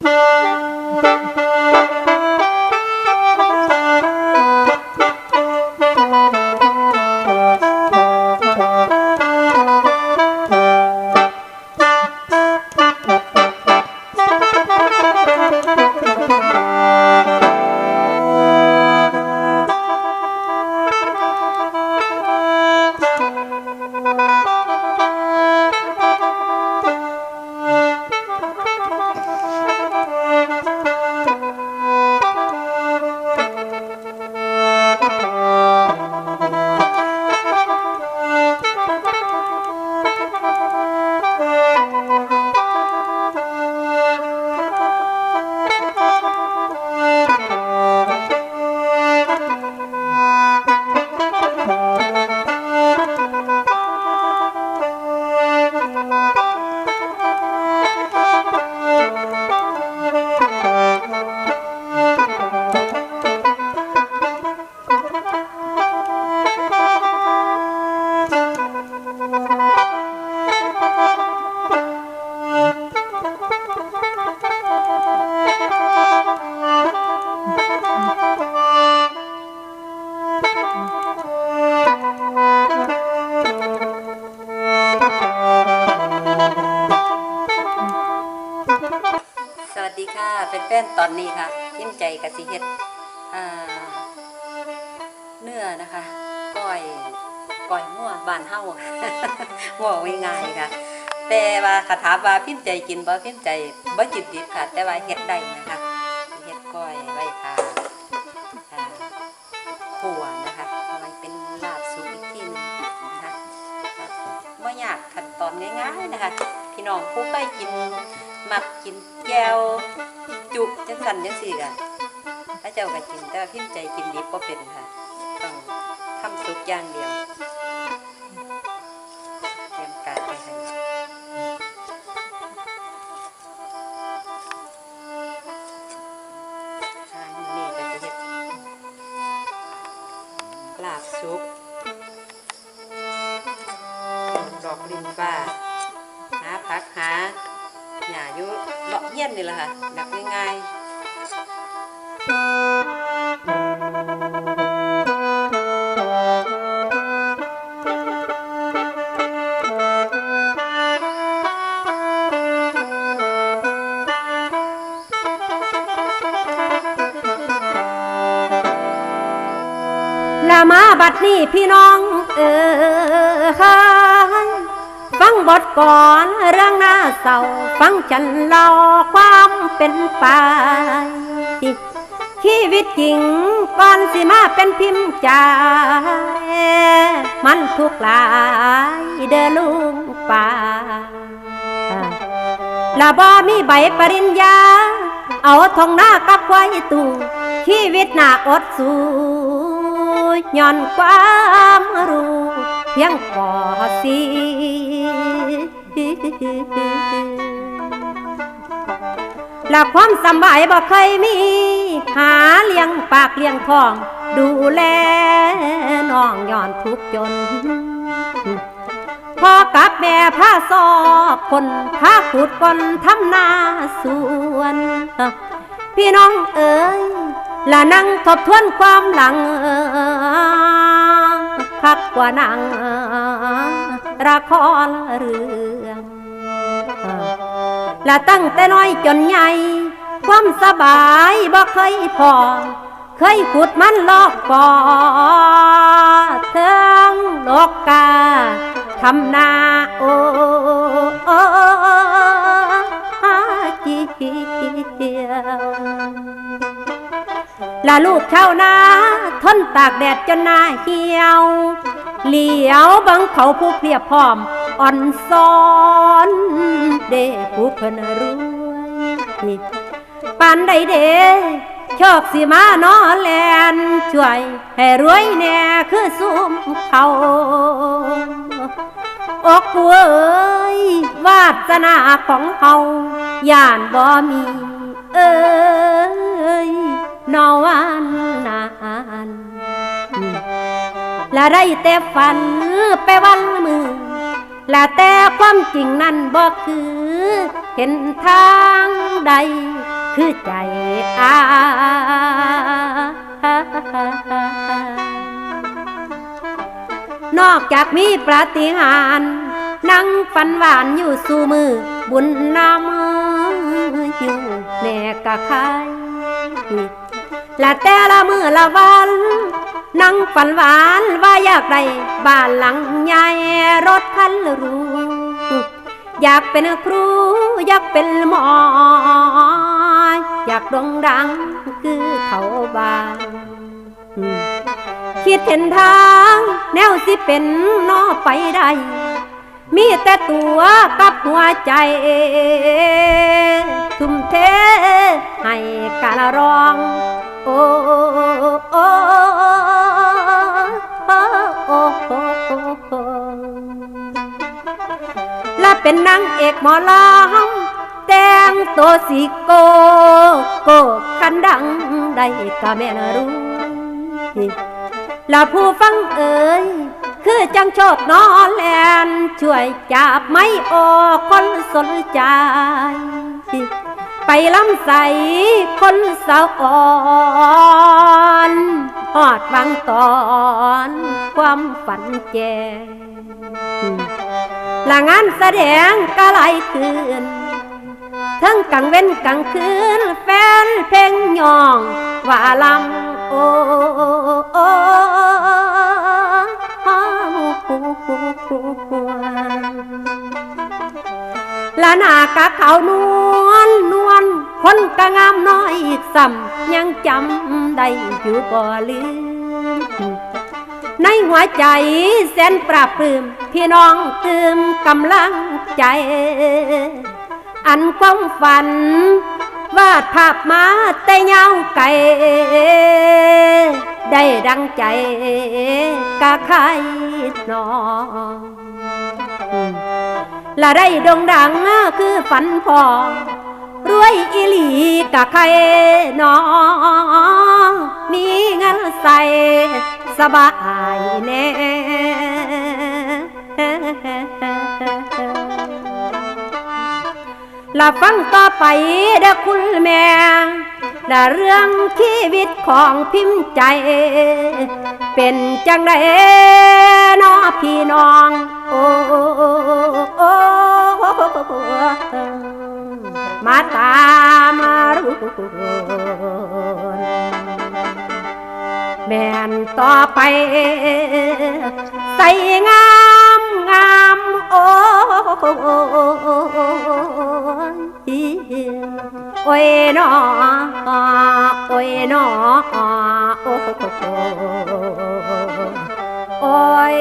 ส เป็นแฟนๆตอนนี้ค่ะยิ้มใจกับสิเฮ็ดเนื้อนะคะก้อยก้อยมั่วบานเฮาว่าง่ายๆค่ะ แต่ว่าคาถามว่าพิมพ์ใจกินบ่พิมพ์ใจบ่จิตดิบค่ะ แต่ว่าเฮ็ดได้นะคะเฮ็ดก้อยไว้ค่ะอ่าขั่วนะคะเอาไว้เป็นลาบสุกอีกทีนึงนะคะบ่ยากขั้นตอนง่ายๆนะคะ พี่น้องผู้เคยกินมักกินแก้ว จุจังสันจังสี่กันพระเจ้าก็กินแต่ว่าพิมพ์ใจกินดิบก็เป็นค่ะ ต้องทำสุกอย่างเดียวเตรียมการไปให้ทานนี่ก็จะเฮ็ดลาบสุกดอกลินฟ้า นนี่แหละค่ะแบบง่ายๆละมาบัดนี้พี่น้องเออ บทก่อนเรื่องหน้าเศร้าฟังฉันเล่าความเป็นไปชีวิตจริงก่อนสิมาเป็นพิมพ์ใจมันทุกข์หลายเด้อลุงป่าละบ่มีใบปริญญา เอาทองหน้ากับไว้ตูชีวิตหน้าอดสูย้อนความรู้ เพียงพอสิ และความสบายบ่เคยมี หาเลี้ยงปากเลี้ยงท้อง ดูแลน้องย้อนทุกจนพ่อกับแม่พาสอบคนพาขุดคนทำนาสวน พี่น้องเอ๋ยละนั่งทบทวนความหลังคักกว่านังละครเรื่อง และตั้งแต่น้อยจนใหญ่ ความสบายบ่เคยพอ เคยขุดมันลอกปอเทิงโลกกาทำนาโอโอจีละลูกชาวนาทนตากแดดจนหน้าเหี่ยว เหลียวบังเขาผู้เพียบพร้อมอ่อนซ้อน เด้ผู้เพิ่นรวยปานใดเด้โชคสิมานอแลนช่วย ให้รวยแน่คือซุมเขาอกกูเอ้ยวาสนาของเฮาย่านบ่มี เอ้ยนอวันนานและได้แต่ฝันไปวันมือและแต่ความจริงนั้นบ่คือ เห็นทางใด คือใจอานอกจากมีปาฏิหาริย์นั่งฝันหวานอยู่สู่มือ บุญนามอยู่แน่กะใครและแต่ละมือละวันนั่งฝันหวานว่าอยากได้บ้านหลังใหญ่รถคันหรู อยากเป็นครู อยากเป็นหมอ อยากโด่งดังคือเขาบานคิดเห็นทางแนวสิเป็นนอไปได้ มีแต่ตัวกับหัวใจ ทุ่มเทให้การร้อง โอ้โอ้โอ้ และเป็นนางเอกหมอลำแต่งตัวสีโกโกคันดังได้ก็แม่นรู้และผู้ฟังเอ่ยคือจังโชคนอแลนช่วยจับไม่ออกคนสนใจ ไปลำใสคนสาวอ่อนหอดวังตอน ความฝันแจ ละงานแสดงก็ไหลายคืนทั้งกลางเว้นกลางคืน แฟนเพลงยองว่าลำโอ้โอละนากะเขานวลนวลคนกะงามน้อยซ้ำยังจำได้อยู่บ่ลืม ในหัวใจแสนปราบปลื้มพี่น้องเติมกำลังใจ อันความฝัน วาดภาพมาแต่ยาวไกลได้ดังใจกะใครนอและได้ดงดังคือฝันพอรวยอีหลีกะใครนอมีเงินใส่ สบายแน่ลาฟังต่อไปเด้อคุณแม่ดาเรื่องชีวิตของพิมพ์ใจ เป็นจังไดน้อพี่น้องโอ้โอ้มาตามมารู้ แม่นต่อไปใส่งามงามโอ้ยโอ้ยนอโอ้ยนอโอ้โอ้ย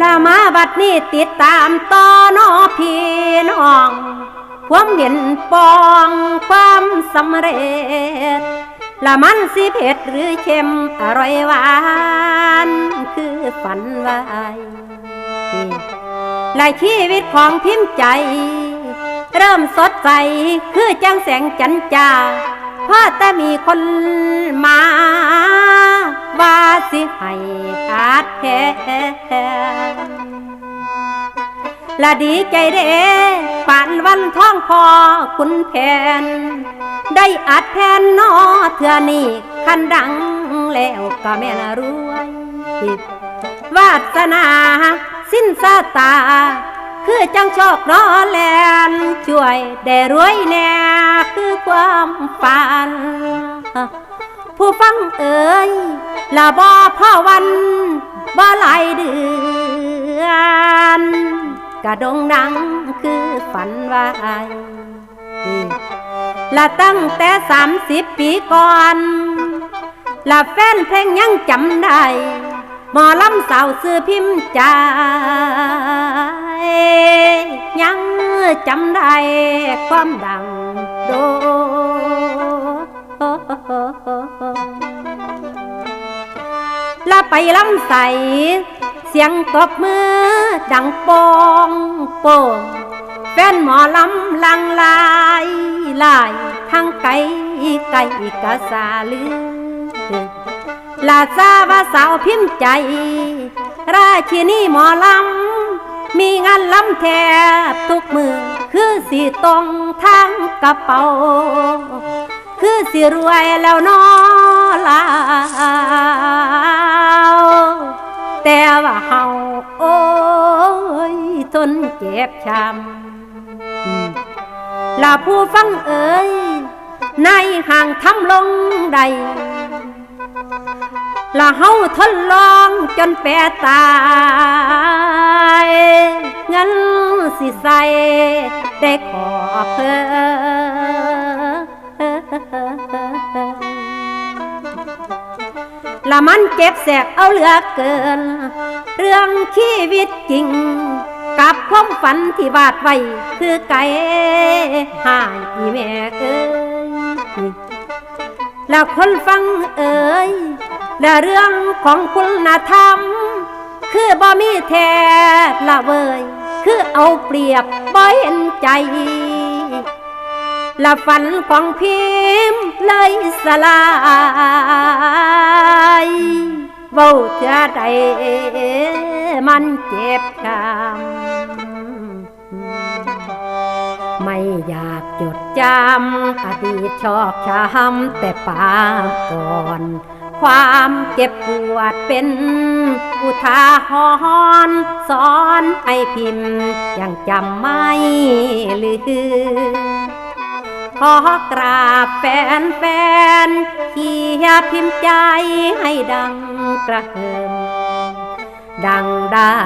ลามาบัดนี้ติดตามต่อนอพี่น้องความเห็นปองความสำเร็จละมันสิเผ็ดหรือเค็มอร่อยหวาน คือฝันไว้ลายชีวิตของพิมพ์ใจ เริ่มสดใส คือจังแสงจันจา พราะแต่มีคนมา ว่าสิให้ขาดแท้และดีใจเด้ป่านวันท้องพอคุณแผน ได้อัดแผนนอเถื่อนี่คันดังแล้วก็แม่นรวย วาสนา สิ้นสาตา คือจังโชคน้อแลนช่วยได้รวยแน่คือความฝัน ผู้ฟังเอ่ยละบ่พ่อวันบ่หลายเดือนกระดงดังคือฝันไว้ละตั้งแต่สามสิบปีก่อนละแฟนเพลงยังจำได้ หมอลำสาวซื้อพิมพ์ใจยังจำได้ความดังโดและไปลำใส เสียงตบมือดังปองโป่งแฟนหมอลำลังลายลายทางไกลไกลกะสาลือ ลาซาว่าสาวพิมพ์ใจ ราชินีหมอลำ มีงานลำแทบทุกมือ คือสีตรงทางกระเป๋า คือสิรวยแล้วนอลาแต่ว่าเฮาโอ้ยทนเจ็บช้ำลาผู้ฟังเอ่ยในห่างทำลงใด ละเฮาทดลองจนแปรตายงั้นสิใส่ได้ขอเพิ่ละมันเจ็บแสกเอาเหลือเกิน เรื่องชีวิตจริง กับความฝันที่วาดไว้คือไก่หายอีแม่เอ้ย แล้วคนฟังเอ่ยและเรื่องของคุณธรรม คือบ่มีแท้ละเวยคือเอาเปรียบบ่เห็นใจละฝันของพิมพ์เลยสลายเว้าเธอใดมันเจ็บช้ำ จำอดีตชอกช้ำแต่ปางก่อน ความเจ็บปวดเป็นอุทาหรณ์สอนให้พิมพ์ยังจำไม่ลืมขอกราบแฟนแฟนๆที่พิมพ์ใจให้ดังกระเฮิมดังได้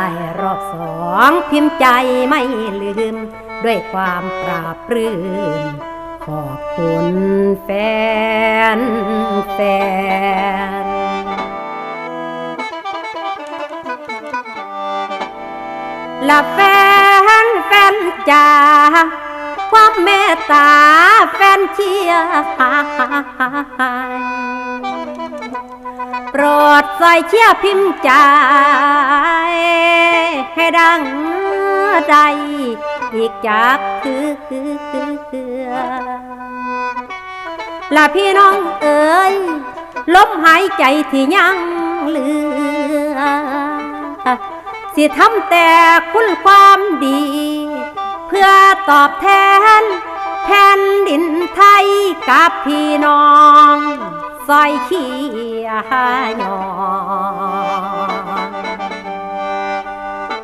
รอบสองพิมพ์ใจไม่ลืม ด้วยความปราบปรื้มขอบคุณแฟนแฟนละแฟนแฟนจ๋าความเมตตาแฟนเชียร์โปรดใส่เชียร์พิมพ์ใจให้ดังใจ อีกจากคือคือคือคือละพี่น้องเอ๋ยลมหายใจที่ยังเหลือ สิทำแต่คุณความดี เพื่อตอบแทนแผ่นดินไทยกับพี่น้องซอยขี้หยอง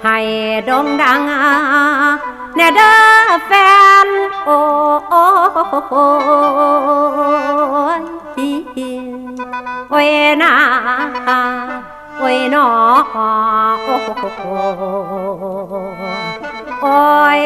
ให้ดงดัง แน่เด้อแฟนโอ้โอ้โอ้ยโอ้ยนาโอ้ยนอโอ้ย